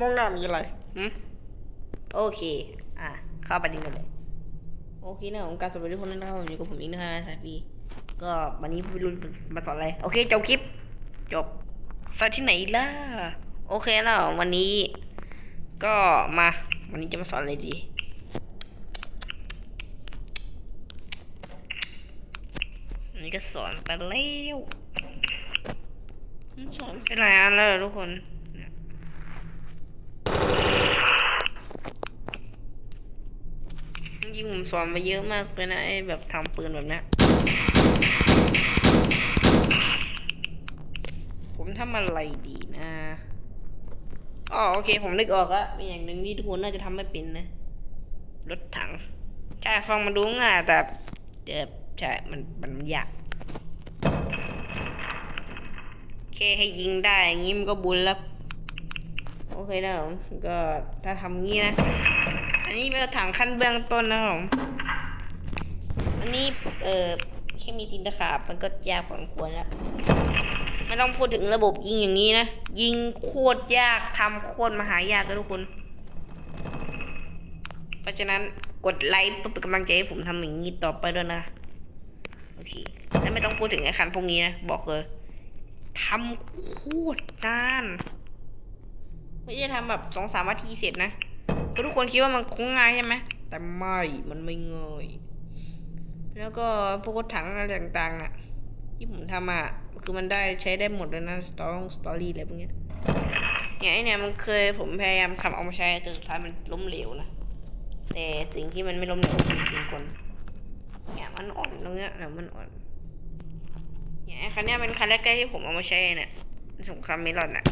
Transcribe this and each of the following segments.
มองหน้ามีอะไรหืมโอเค อะ เข้าประเด็นกันเลย โอเคนะผมการสวัสดีทุกคนนะครับผมอยู่กับผมอีกนะครับสายปีก็วันนี้ไม่รู้มาสอนอะไร โอเค จบคลิป จบสอนที่ไหนล่ะ โอเคแล้ววันนี้ ก็มา วันนี้จะมาสอนอะไรดี อันนี้ก็สอนไปแล้ว สอนไปหลายอันแล้วทุกคน จ ริงผมสอนมาเยอะมากเลยนะไอ้แบบทำปืนแบบนี้ผมทำอะไรดีนะอ๋อโอเค ผมนึกออกแล้วมีอย่างหนึ่งที่ทุกคนน่าจะทำไม่เป็นนะ รถถังใช่ฟังมันดูง่ายแต่เจ็บใช่มันมันยากแค่ให้ยิงได้อย่างงี้มันก็บุญแล้ว โอเคนะผมก็ถ้าทำงี้นะ อันนี้เป็นรถถังขั้นเบื้องต้นนะครับผมอันนี้เออแค่มีตินตะขาบมันก็ยากพอสมควรแล้วไม่ต้องพูดถึงระบบยิงอย่างนี้นะ ยิงโคตรยากทำโคตรมหายากเลยทุกคน เพราะฉะนั้นกดไลค์เพื่อเป็นกำลังใจให้ผมทำอย่างนี้ต่อไปด้วยนะโอเคแล้วไม่ต้องพูดถึงไอ้คันพวกนี้นะ บอกเลยทำโคตรนาน ไม่ใช่ทำแบบสองสามนาทีเสร็จนะ ทุกคนคิดว่ามันคงง่ายใช่ไหมแต่ไม่มันไม่ง่ายแล้วก็พวกรถถังอะไรต่างๆอะ ที่ผมทำอะคือมันได้ใช้ได้หมดเลยนะสตอรี่สตอรี่อะไรพวกเนี้ยอย่างไอเนี่ยมันเคยผมพยายามทำเอามาใช้แต่สุดท้ายมันล้มเหลวนะแต่สิ่งที่มันไม่ล้มเหลวคือจริงคนเนี่ยมันอ่อนตรงเนี้ยแล้วมันอ่อนเนี่ยไอ้คันเนี้ยเป็นคันแรกๆที่ผมเอามาใช้เนี่ยสงครามเมลอนอะ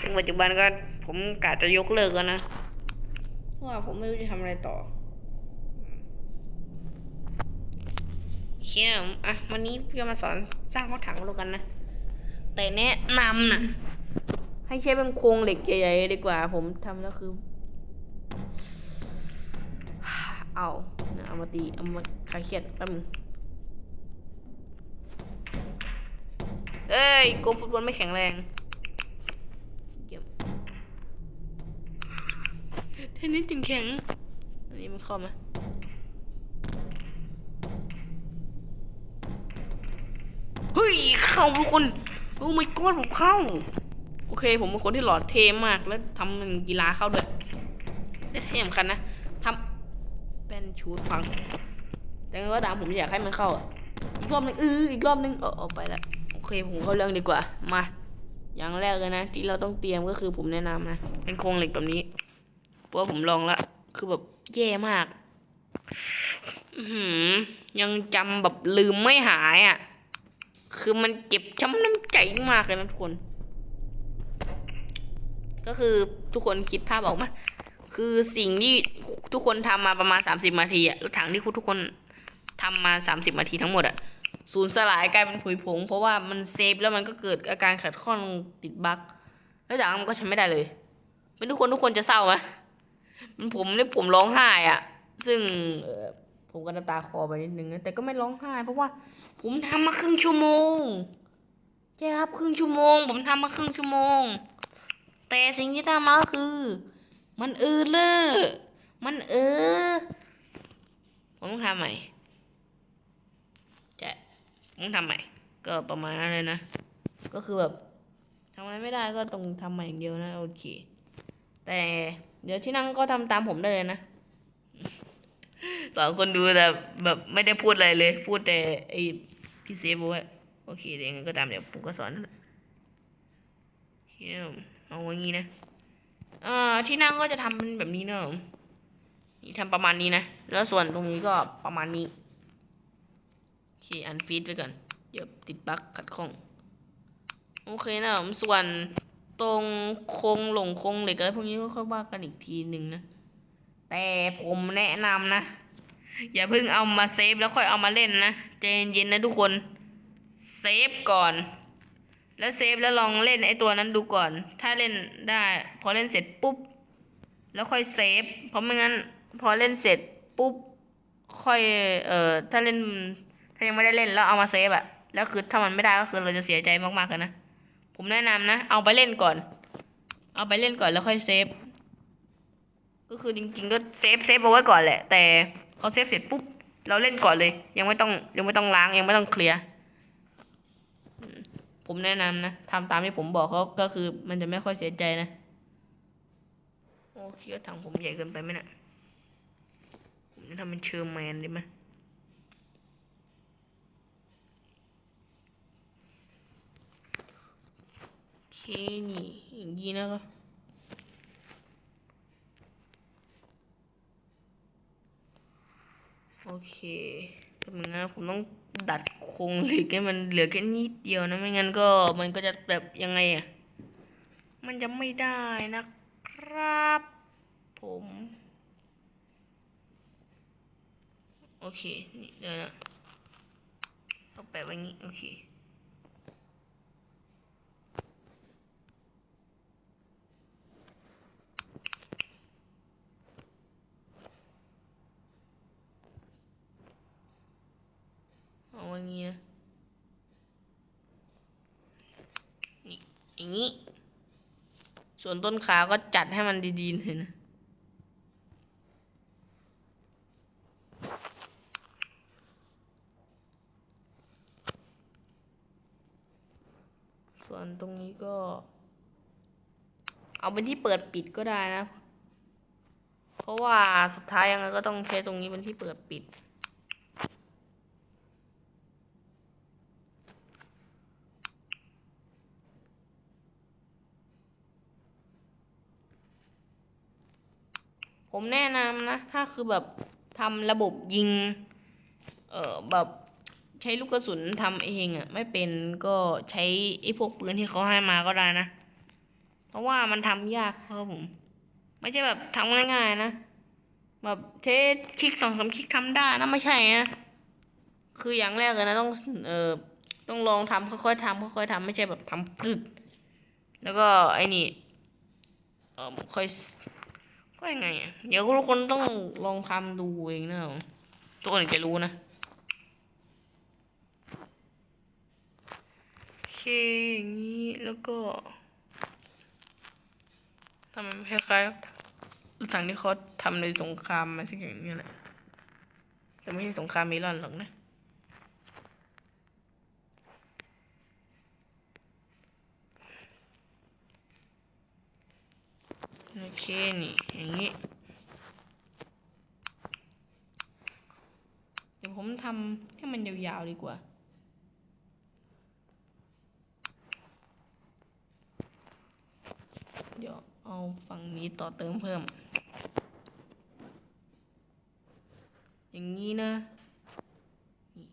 ซึ่งปัจจุบันก็ผมกะจะยกเลิกแล้วนะ เพราะว่าผมไม่รู้จะทำอะไรต่อเชี่ยอะวันนี้พี่จะมาสอนสร้างรถถังแล้วกันนะ แต่แนะนำนะให้ใช้เป็นโครงเหล็กใหญ่ๆดีกว่า ผมทำแล้วคือ เอาเอามาตี เอามาคลายเครียดแป๊บนึงเอ้ยโกฟุตบอลไม่แข็งแรง เทนนิสถึงแข็ง อันนี้มันเข้ามาเฮ้ย เข้าทุกคน โอ้ไม่กอดผมเข้า โอเค ผมเป็นคนที่หล่อเท่มากแล้วทำมันกีฬาเข้าด้วยและที่สำคัญนะทำเป็นชูดพัง แต่ก็ตามผมอยากให้มันเข้าอีกรอบนึงเอออีกรอบนึงเออเอาไปและโอเคผมเข้าเรื่องดีกว่ามา อย่างแรกเลยนะ ที่เราต้องเตรียมก็คือผมแนะนำนะเป็นโครงเหล็กแบบนี้ ว่าผมลองละคือแบบแย่มากยังจำแบบลืมไม่หายอะ คือมันเจ็บช้ำน้ำใจมากเลยนะทุกคน ก็คือทุกคนคิดภาพออกไหมคือสิ่งที่ทุกคนทำมาประมาณสามสิบนาทีอะรถถังที่ทุกคนทำมาสามสิบนาทีทั้งหมดอะสูญสลายกลายเป็นผุยผง เพราะว่ามันเซฟแล้วมันก็เกิดอาการขัดข้องติดบั๊กแล้วจากนั้นมันก็ใช้ไม่ได้เลย เป็นทุกคนทุกคนจะเศร้าไหม มันผมเนี่ยผมร้องไห้อะซึ่งผมก็น้ำตาคอไปนิดนึงนะแต่ก็ไม่ร้องไห้ เพราะว่าผมทำมาครึ่งชั่วโมงใช่ครับครึ่งชั่วโมง ผมทำมาครึ่งชั่วโมง แต่สิ่งที่ทำมาก็คือ มันเออเลอมันเออผมต้องทำใหม่จะผมต้องทำใหม่ ก็ประมาณนั้นเลยนะ ก็คือแบบทำอะไรไม่ได้ก็ต้องทำใหม่อย่างเดียวนะ โอเค แต่ เดี๋ยวที่นั่งก็ทำตามผมได้เลยนะสองคนดูแต่แบบไม่ได้พูดอะไรเลย พูดแต่ไอ้พี่เซฟบอกว่าโอเคเดี๋ยวยังก็ตามเดี๋ยวผมก็สอนนั่นแหละเฮียเอาอย่างงี้นะเอ่อที่นั่งก็จะทำเป็นแบบนี้เนอะนี่ทำประมาณนี้นะ แล้วส่วนตรงนี้ก็ประมาณนี้โอเคอันฟีดไว้ก่อนเดี๋ยวติดบั๊กขัดข้อง โอเคนะผมส่วน ตรงโครงหลงโครงเหล็กอะไรพวกนี้ค่อยว่ากันอีกทีหนึ่งนะ แต่ผมแนะนำนะ อย่าเพิ่งเอามาเซฟแล้วค่อยเอามาเล่นนะใจเย็นๆนะทุกคน เซฟก่อน แล้วเซฟแล้วลองเล่นไอตัวนั้นดูก่อน ถ้าเล่นได้พอเล่นเสร็จปุ๊บ แล้วค่อยเซฟ เพราะไม่งั้น พอเล่นเสร็จปุ๊บ ค่อย เอ่อ ถ้าเล่น ถ้ายังไม่ได้เล่นแล้วเอามาเซฟอะแล้วคือถ้ามันไม่ได้ก็คือเราจะเสียใจมากๆเลยนะ ผมแนะนำนะ เอาไปเล่นก่อน เอาไปเล่นก่อนแล้วค่อยเซฟ ก็คือจริงๆก็เซฟเซฟเอาไว้ก่อนแหละ แต่พอเซฟเสร็จปุ๊บเราเล่นก่อนเลย ยังไม่ต้องยังไม่ต้องล้างยังไม่ต้องเคลียร์ผมแนะนำนะทำตามที่ผมบอกเขาก็คือมันจะไม่ค่อยเสียใจนะโอ้คิดว่าถังผมใหญ่เกินไปไหมนะ่ะผมจะทำเป็นเชอร์แมนดีไหมโอเค นี่อย่างนี้นะครับโอเคแป๊บนึงนผมต้องดัดโครงเหล็กให้มันเหลือแค่นิดเดียวนะไม่งั้นก็มันก็จะแบบยังไงอะ มันจะไม่ได้นะครับ ผม โอเค นี่เดี๋ยวนะต้องแปะไว้งี้ โอเค เอาไว้งี้นะ นี่ อย่างนี้ ส่วนต้นขาก็จัดให้มันดีๆเลยนะ ส่วนตรงนี้ก็ เอาเป็นที่เปิดปิดก็ได้นะ เพราะว่าสุดท้ายยังไงก็ต้องใช้ตรงนี้เป็นที่เปิดปิด ผมแนะนำนะ ถ้าคือแบบทำระบบยิง เออแบบใช้ลูกกระสุนทำเองอะ่ะ ไม่เป็นก็ใช้ไอ้พวกปืนที่เขาให้มาก็ได้นะ เพราะว่ามันทำยากครับผม ไม่ใช่แบบทำง่ายๆนะ แบบเทสคลิกสองสามคลิกทำได้นะไม่ใช่นะคืออย่างแรกเลยนะต้องเอ่อต้องลองทำค่อยๆทำค่อยๆทำไม่ใช่แบบทำปรึดแล้วก็ไอ้นี่เออค่อย ก็ยังไงอะเดี๋ยวทุกคนต้องลองทำดูเองนะครับทุกคนถึงจะรู้นะโอเคอย่างนี้แล้วก็ทำมันคล้ายๆรถถังที่เขาทำในสงครามมาสักอย่างนี้แหละแต่ไม่ใช่สงครามเมลอนหรอกนะ โอเคนี่อย่างนี้ เดี๋ยวผมทำให้มันยาวๆดีกว่า เดี๋ยวเอาฝั่งนี้ต่อเติมเพิ่ม อย่างนี้นะนี่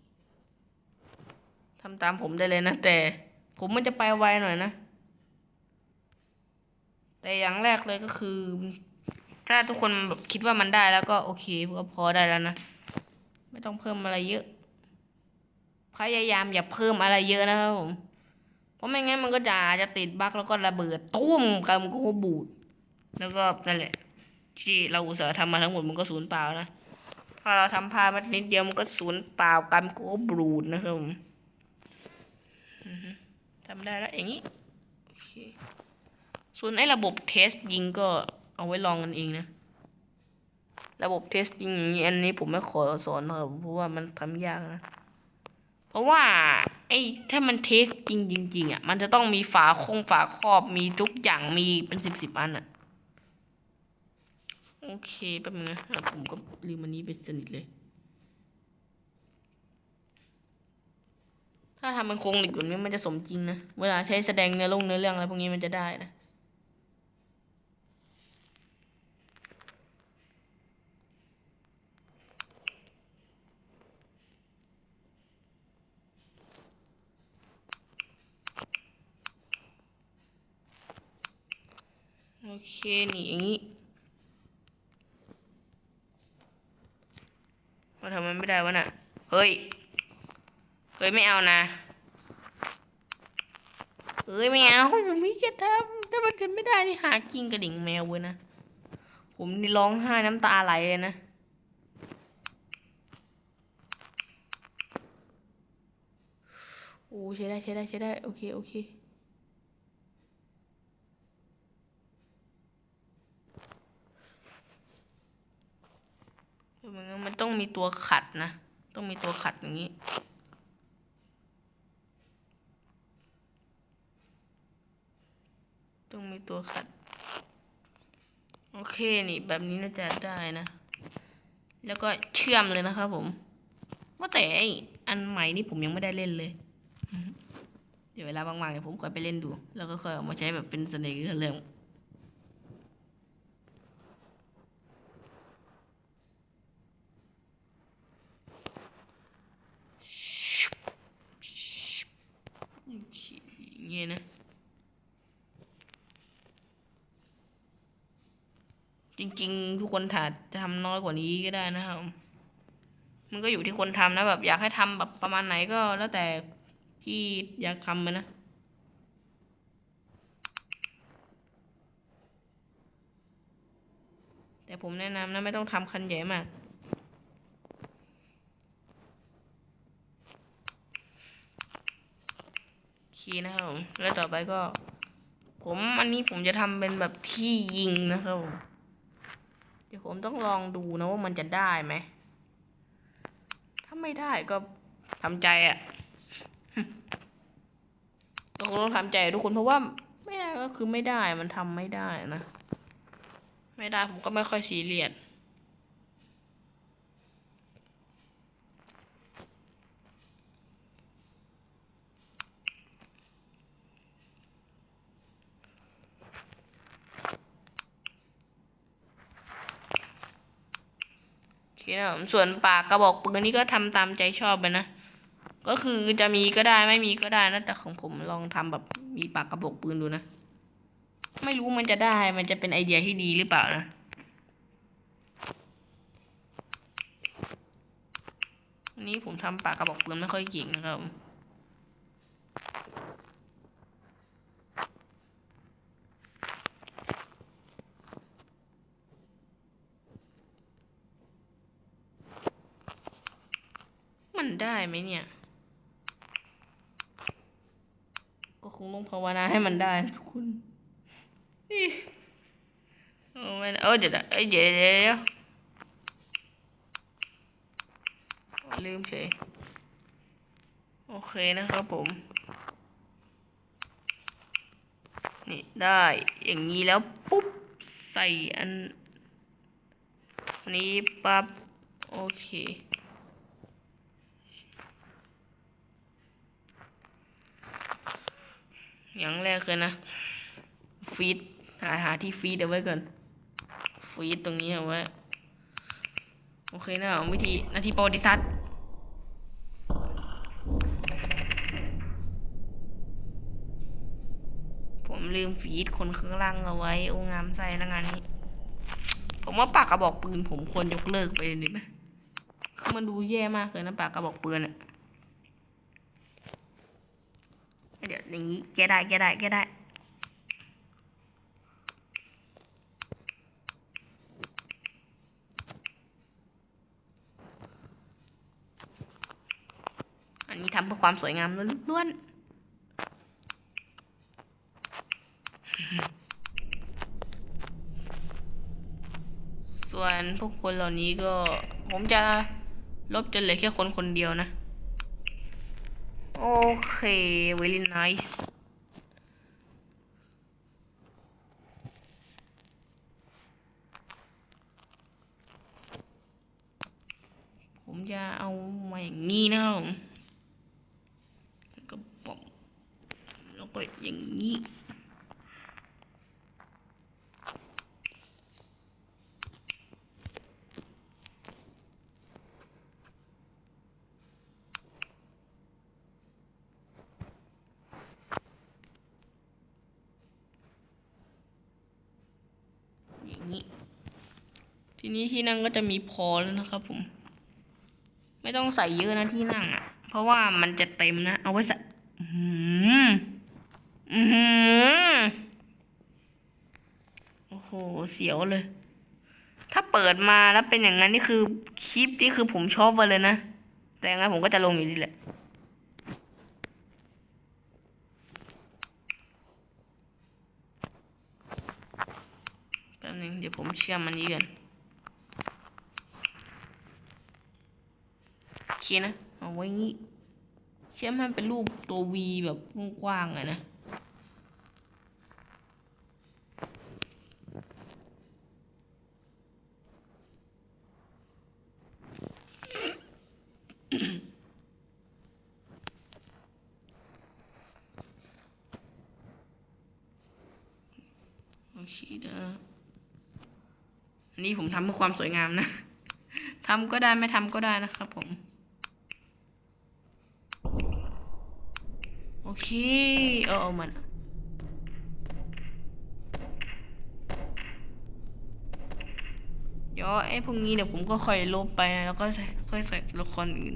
ทำตามผมได้เลยนะ แต่ผมมันจะไปไวหน่อยนะ แต่อย่างแรกเลยก็คือ ถ้าทุกคนแบบคิดว่ามันได้แล้วก็โอเคก็พอได้แล้วนะ ไม่ต้องเพิ่มอะไรเยอะ พยายามอย่าเพิ่มอะไรเยอะนะครับผม เพราะไม่งั้นมันก็จะจะติดบั๊กแล้วก็ระเบิดตุ้มกำก็บูด แล้วก็นั่นแหละ ที่เราอุตส่าห์ทำมาทั้งหมดมันก็สูญเปล่านะถ้าเราทำพลาดมานิดเดียวมันก็สูญเปล่ากำก็บูดนะครับผมทำได้แล้วอย่างนี้โอเค ส่วนไอ้ระบบเทสยิงก็เอาไว้ลองกันเองนะ ระบบเทสยิงอย่างนี้อันนี้ผมไม่ขอสอนนะครับเพราะว่ามันทำยากนะ เพราะว่าไอ้ถ้ามันเทสจริงจริงๆอะมันจะต้องมีฝาคงฝาครอบมีทุกอย่างมีเป็นสิบสิบอันอะ โอเคแป๊บนึงนะผมก็ลืมอันนี้ไปสนิทเลย ถ้าทำเป็นโครงเหล็กแบบนี้มันจะสมจริงนะ เวลาใช้แสดงเนื้อลงเนื้อเรื่องอะไรพวกนี้มันจะได้นะ อเคนี่อย่างนี้มาทำมันไม่ได้วะน่ะ เฮ้ย เฮ้ยไม่เอานะ เฮ้ยไม่เอาผมไม่จะทำถ้ามันเกิดไม่ได้นี่หากินกระดิ่งแมวเว้ยนะ ผมนี่ร้องไห้น้ำตาไหลเลยนะโอ้ใช้ได้ใช้ได้ใช้ได้โอเคโอเค มันต้องมีตัวขัดนะ ต้องมีตัวขัดอย่างนี้ ต้องมีตัวขัด โอเคนี่แบบนี้น่าจะได้นะ แล้วก็เชื่อมเลยนะครับผม ว่าแต่ไออันใหม่นี่ผมยังไม่ได้เล่นเลย เดี๋ยวเวลาว่างๆเดี๋ยวผมค่อยไปเล่นดู แล้วก็ค่อยเอามาใช้แบบเป็นเสน่ห์เรื่องอย่างเงี้ยนะ จ ริง ๆ ทุกคนถาดจะทำน้อยกว่านี้ก็ได้นะครับ มันก็อยู่ที่คนทำนะแบบ อยากให้ทำแบบประมาณไหนก็แล้วแต่ที่อยากทำมันนะแต่ผมแนะนำนะไม่ต้องทำคันใหญ่มากโอเคนะครับผมแล้วต่อไปก็ ผมอันนี้ผมจะทำเป็นแบบที่ยิงนะครับผม ดี๋ยวผมต้องลองดูนะว่ามันจะได้ไหม ถ้าไม่ได้ก็ทำใจอะ่ะก็คงต้องทำใจทุกคนเพราะว่าไม่ได้ก็คือไม่ได้มันทำไม่ได้นะ ไม่ได้ผมก็ไม่ค่อยซีเรียส เคนะผมส่วนปากกระบอกปืนนี่ก็ทำตามใจชอบไปนะ ก็คือจะมีก็ได้ไม่มีก็ได้นะแต่ของผมลองทำแบบมีปากกระบอกปืนดูนะ ไม่รู้มันจะได้มันจะเป็นไอเดียที่ดีหรือเปล่านะนี้ผมทำปากกระบอกปืนไม่ค่อยเก่งนะครับ มันได้ไหมเนี่ย ก็คงต้องภาวนาให้มันได้นะทุกคนอิโอ้ไม่ได้เออเดี๋ยวนะเอ้ยเดี๋ยวเดี๋ยวเดี๋ยวลืมเฉย โอเคนะครับผม นี่ได้อย่างนี้แล้วปุ๊บ ใส่อันอันนี้ปั๊บ โอเค อย่างแรกเลยนะฟีดหาหาที่ฟีดเอาไว้ก่อนฟีดตรงนี้เอาไว้โอเคนะวิธีนาทีโประวัติศาสตผมลืมฟีดคนข้างล่างเอาไว้ โอ้งามใจแล้วงานนี้ ผมว่าปากกระบอกปืนผมควรยกเลิกไปเลยดีไหมคือมันดูแย่มากเลยนะปากกระบอกปืนอะ เดี๋ยวอย่างนี้แกได้แกได้แกได้อันนี้ทำเพื่อความสวยงามล้วนๆส่วนพวกคนเหล่านี้ก็ ผมจะลบจนเหลือแค่คนคนเดียวนะ โอเค very nice ผมจะเอามาอย่างนี้นะครับผมแล้วก็ปอมแล้วก็อย่างนี้ นี้ที่นั่งก็จะมีพอแล้วนะครับผม ไม่ต้องใส่เยอะนะที่นั่งอะ เพราะว่ามันจะเต็มนะ เอาไว้ใส่อื้อหือโอ้โห เสียวเลย ถ้าเปิดมาแล้วเป็นอย่างนั้นนี่คือคลิปนี่คือผมชอบไปเลยนะ แต่ยังไงผมก็จะลงอยู่ดีแหละแป๊บนึงเดี๋ยวผมเชื่อมมันนี้ก่อน เคนะเอาไว้งี้ เชื่อมให้เป็นรูปตัววีแบบกว้างๆอะนะโอเคเด้ออันนี้ผมทำเพื่อความสวยงามนะ ทำก็ได้ไม่ทำก็ได้นะครับผม โอ เค เอาเอามันเดี๋ยวไอ้พวกนี้เดี๋ยวผมก็ค่อยลบไปนะแล้วก็ใส่ค่อยใส่ละครอื่น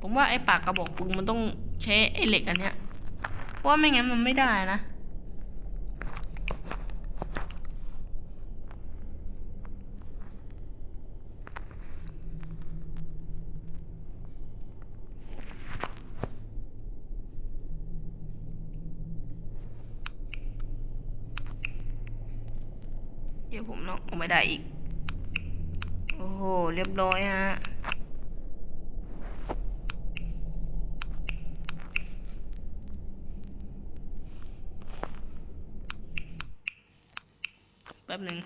ผมว่าไอ้ปากกระบอกปืนมันต้องใช้ไอ้เหล็กอันเนี้ยเพราะว่าไม่งั้นมันไม่ได้นะ เดี๋ยวผมลองออก ไม่ได้อีก โอ้โห เรียบร้อยฮะ แป๊บหนึ่ง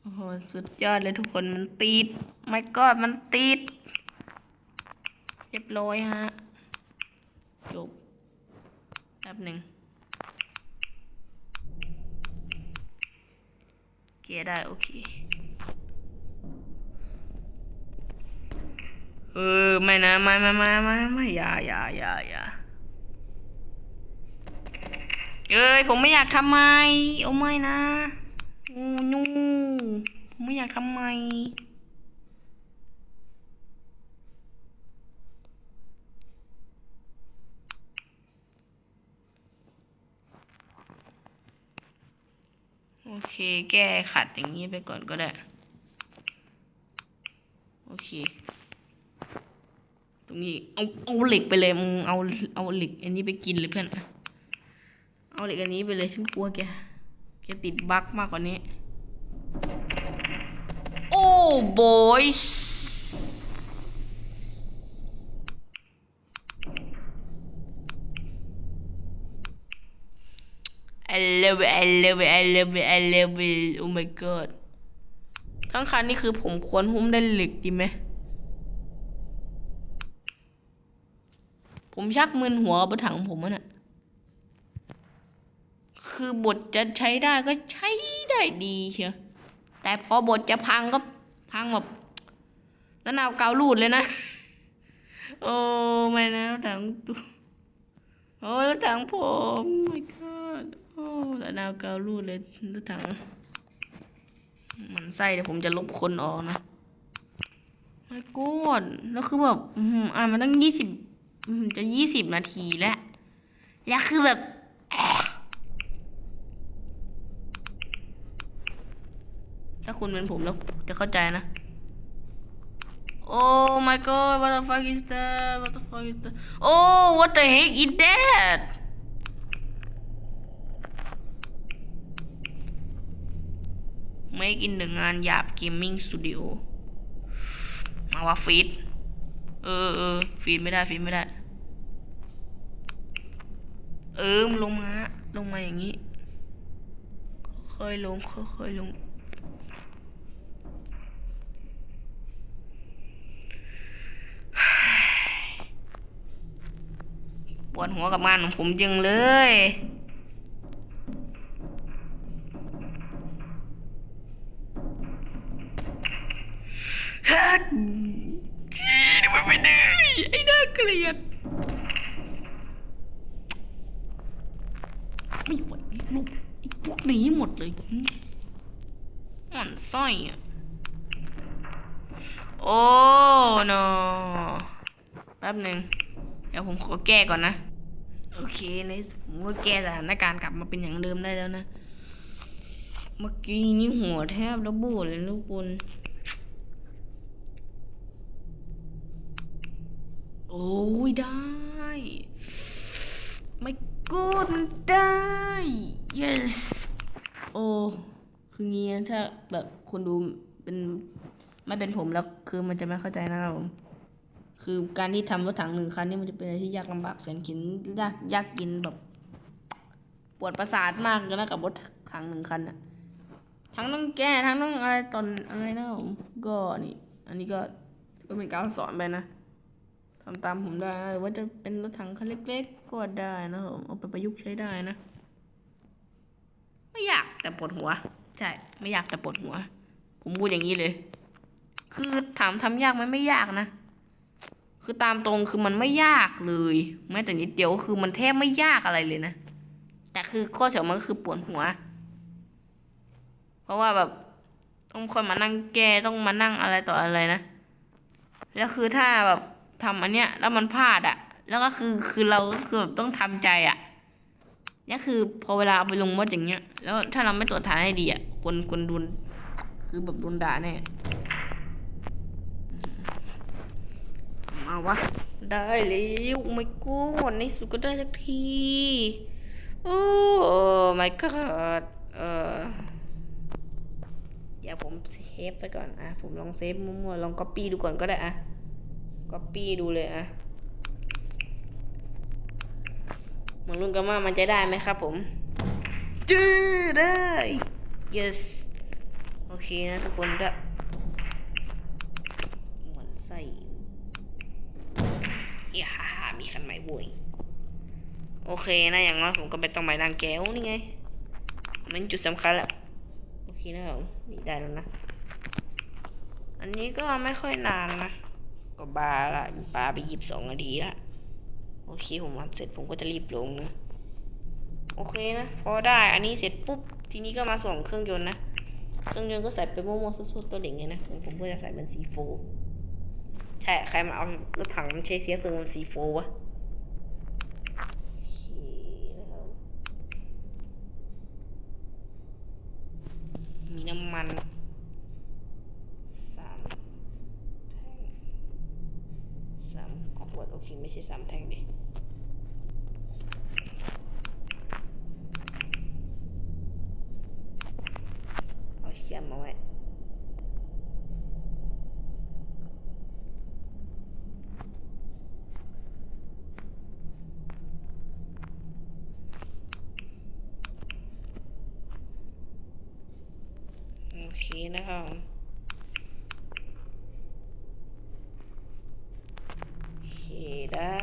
โอ้โห สุดยอดเลยทุกคนมันติด ไม่กอดมันติด เรียบร้อยฮะ จบ แป๊บหนึ่ง เกได้โอเค เออ ไม่นะ ไม่ไม่ไม่ไม่ไม่อย่าอย่าอย่าอย่าเอ้ย ผมไม่อยากทำไม โอ้ไม่นะโอ้นูผมไม่อยากทำไม โอเค แก้ขัดอย่างนี้ไปก่อนก็ได้ โอเค ตรงนี้เอาเอาเหล็กไปเลยมึงเอาเอาเหล็ก อันนี้ไปกินเลยเพื่อนเอาเหล็กอันนี้ไปเลยฉันกลัวแกแกติดบั๊กมากกว่านี้ โอ้บอยส์ ไอ love it I love it I love it I love it oh my god ทั้งคันนี่คือผมควรหุ้มได้หล็กดีไหม ผมชักมึนหัวบนถังผมอะน่ะ คือบทจะใช้ได้ก็ใช้ได้ดีเชียว แต่พอบทจะพังก็พังแบบแล้วนาวกาวรูดเลยนะ โอ้ไม่นะถังตัวโอ้รถถังผม my god แล้วนาวกาวรูดเลยรถถัง มันไส้เดี๋ยวผมจะลบคนออกนะไม่กดแล้วคือแบบอ่านมาตั้งยี่สิบจะยี่สิบนาทีแล้ว แล้วคือแบบถ้าคุณเป็นผมแล้วจะเข้าใจนะ โอ้ my god what the fuck is that what the fuck is that oh what the heck is that make in the งานหยาบ gaming studio มาว่าฟีดเออเออฟีดไม่ได้ฟีดไม่ได้ เออมันลงมาลงมาอย่างนี้ค่อยลงค่อยๆลงปวดหัวกับงานของผมจังเลย โอ้ no แป๊บหนึ่งเดี๋ยวผมขอแก้ก่อนนะ โอเคในผมก็แก้สถานการณ์กลับมาเป็นอย่างเดิมได้แล้วนะ เมื่อกี้นี่หัวแทบระเบิดเลยทุกคนโอ้ยได้ ไม่กูดมันได้ yes โอ้ คืองี้นะถ้าแบบคนดูเป็น ไม่เป็นผมแล้วคือมันจะไม่เข้าใจนะครับผมคือการที่ทำรถถังหนึ่งคันนี่มันจะเป็นอะไรที่ยากลำบากแสนข็นยากยากกินแบบ ปวดประสาทมากเลยนะกับรถถังหนึ่งคันอะทั้งต้องแก้ทั้งต้องอะไรตอนอะไรนะครับผมก็นี่ อันนี้ก็ก็เป็นการสอนไปนะทำตามผมได้นะหรือว่าจะเป็นรถถังคันเล็ก ๆ ก็ได้นะครับผมเอาไปประยุกต์ใช้ได้นะ ไม่อยากแต่ปวดหัว ใช่ ไม่อยากแต่ปวดหัว ผมพูดอย่างนี้เลย คือถามทำยากไหมไม่ยากนะ คือตามตรงคือมันไม่ยากเลยแม้แต่นิดเดียวคือมันแทบไม่ยากอะไรเลยนะ แต่คือข้อเสียมันก็คือปวดหัว เพราะว่าแบบต้องคอยมานั่งแก้ต้องมานั่งอะไรต่ออะไรนะ แล้วคือถ้าแบบทำอันเนี้ย แล้วมันพลาดอะแล้วก็คือคือเราก็คือแบบต้องทำใจอะนี่คือพอเวลาไปลงมดอย่างเงี้ย แล้วถ้าเราไม่ตรวจทานให้ดีอะคนคนโดนคือแบบโดนด่าแน่าวะ ได้แล้วไม่กูดในสุดก็ได้สักที โอ้ my god เออเดี๋ยวผมเซฟไปก่อนอะ ผมลองเซฟมั่วๆ ลอง copy ดูก่อนก็ได้อะ copy ดูเลยอะมาลุ้นกันว่ามันจะได้ไหมครับผมจื้อได้ yes โอเคนะทุกคนจะเหมือนใส่อย่า กันไม้บวยโอเคนะอย่างน้อยผมก็ไม่ต้องไปดังแก้วนี่ไง มันจุดสำคัญแหละโอเคนะครับผมนี่ได้แล้วนะ อันนี้ก็ไม่ค่อยนานนะ ก็บาละปลาไปหยิบสองนาทีละ โอเคผมทำเสร็จผมก็จะรีบลงนะ โอเคนะ พอได้ อันนี้เสร็จปุ๊บ ทีนี้ก็มาส่งเครื่องยนต์นะ เครื่องยนต์ก็ใส่ไปโมโมสุดๆตัวเหล่งไงนะของผมก็จะใส่เป็นสีโฟใช่ ใครมาเอารถถังมันใช้เสียเฟืองมันสีโฟวะ โอเคนะครับมี น้ำมันสามแท่งสามขวด โอเค ไม่ใช่สามแท่งดิเอาเชื่อมมาไว้ โอเคนะครับโอเคได้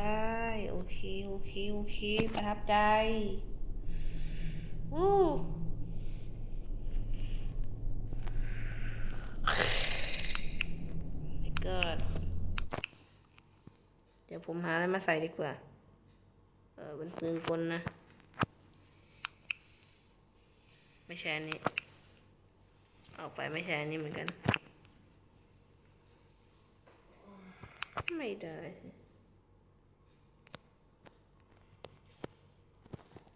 โอเค โอเค โอเค ประทับใจวู้ไม่เกิดเดี๋ยวผมหาอะไรมาใส่ดีกว่า เออเป็นปืนกลนะ ไม่ใช่อันนี้ ออกไปไม่ใช่อันนี้เหมือนกัน ไม่ได้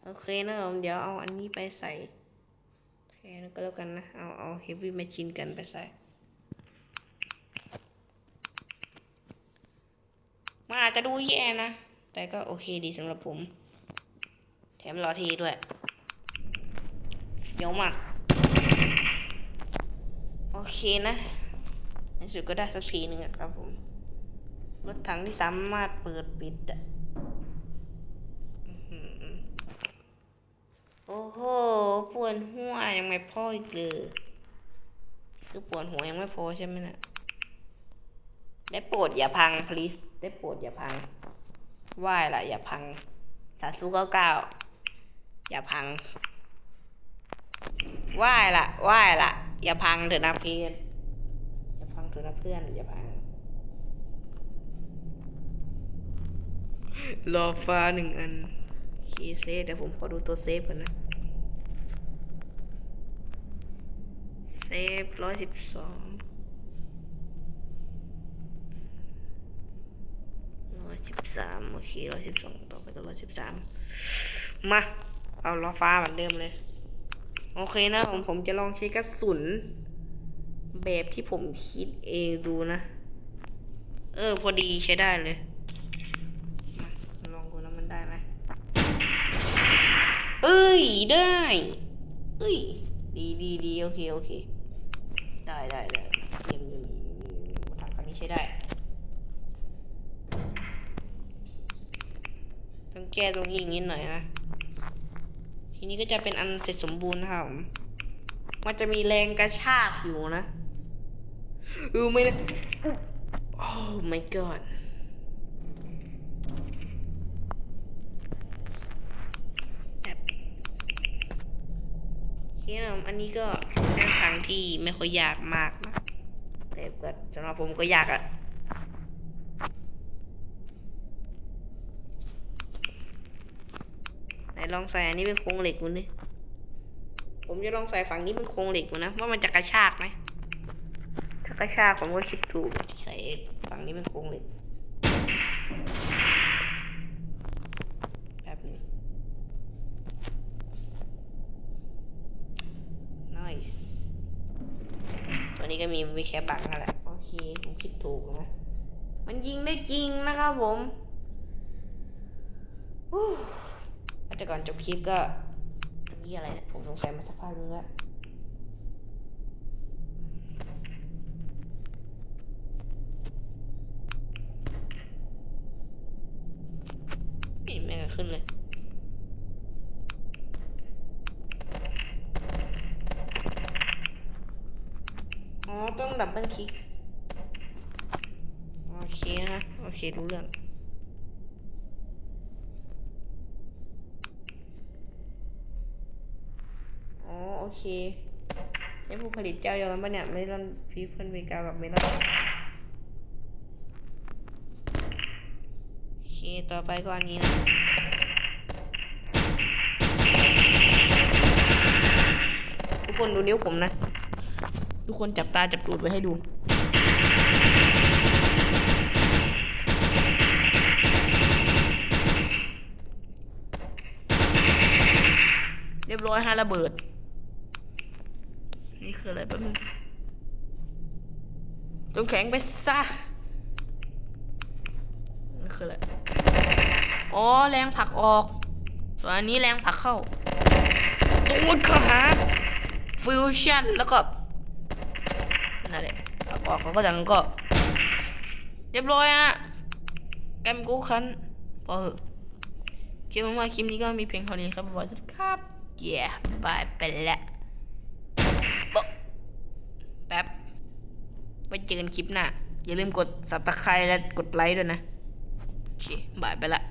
โอเคนะครับเดี๋ยวเอาอันนี้ไปใส่แทนก็แล้วกันนะ เอาเอา heavy machine กันไปใส่ มันอาจจะดูแย่นะ แต่ก็โอเคดีสำหรับผม แถมรอทีด้วยเดี๋ยวมาก โอเคนะ ในสุดก็ได้สักทีหนึ่งครับผม รถถังที่สามารถเปิดปิดอะอื้อหือโอ้โห ปวดหัวยังไม่พออีกเลยคือปวดหัวยังไม่พอใช่ไหมนะได้โปรดอย่าพัง please ได้โปรดอย่าพังไหว้ละอย่าพัง สาธุเก้าเก้าอย่าพังไหว้ละไหว้ละ อย่าพังเถอะนะเพื่อนอย่าพังเถอะนะเพื่อนอย่าพังรอฟ้าหนึ่งอันคีเซฟเดี๋ยวผมขอดูตัวเซฟก่อนนะเซฟร้อยสิบสองร้อยสิบสามโอเคร้อยสิบสองต่อไปก็ร้อยสิบสามมา เอาล้อฟ้าเหมือนเดิมเลย โอเคนะผมผมจะลองใช้กระสุน แบบที่ผมคิดเองดูนะ เออ พอดีใช้ได้เลย ลองดูแล้วมันได้ไหมเอ้ย ได้เอ้ย ดีดีดีโอเคโอเค ได้ได้ได้เยี่ยมเยี่ยมเยี่ยมเยี่ยมใช้ได้ต้องแก้ตรงนี้อีกนิดหน่อยนะ ทีนี้ก็จะเป็นอันเสร็จสมบูรณ์นะครับผมมันจะมีแรงกระชากอยู่นะเออไม่นะโอ้ my god แบบโอเคนะอันนี้ก็เป็นทางที่ไม่ค่อยยากมากนะแต่ก็สำหรับผมก็ยากอะไหน ลองใส่อันนี้เป็นโครงเหล็กดูนี่ผมจะลองใส่ฝั่งนี้เป็นโครงเหล็กดูนะว่ามันจะกระชากไหมถ้ากระชากผมก็คิดถูกที่ใส่ฝั่งนี้เป็นโครงเหล็กแบบนี้ nice ตัวนี้ก็มีมีแค่บังนั่นแหละโอเคผมคิดถูกนะมันยิงได้จริงนะครับผมฮู้ ก่อนจบคลิปก็นี่อะไรเนี่ยผมสงสัยมาสักพักนึงแล้วนี่แม่งก็ขึ้นเลยอ๋อ ต้องดับเบิลคลิก โอเคนะ โอเค รู้เรื่อง อ๋อ โอ เคใช้ผู้ผลิตเจ้าเดียวกันปะเนี่ยเมลอนพีเพิลเมกากับเมลอนโอเค ต่อไปก็อันนี้นะทุกคนดูนิ้วผมนะ ทุกคนจับตาจับตูดไว้ให้ดูเรียบร้อยฮะระเบิด นี่คืออะไรแป๊บนึงจงแข็งไปซะนี่คืออะไร อ๋อ แรงผลักออกส่วนอันนี้แรงผลักเข้าตูดขาฟิวชั่นแล้วก็นั่นแหละผักออกเขาก็ดังก็ เรียบร้อยอะแกมกูคันพอเหอะคิดว่าคลิปนี้ก็มีเพียงเท่านี้ครับบอยสวัสดีครับเย้บายไปแล้วบ๊ะ แป๊บไปเจอกันคลิปหน้า อย่าลืมกด subscribe และกดไลค์ด้วยนะ โอเค บายไปละ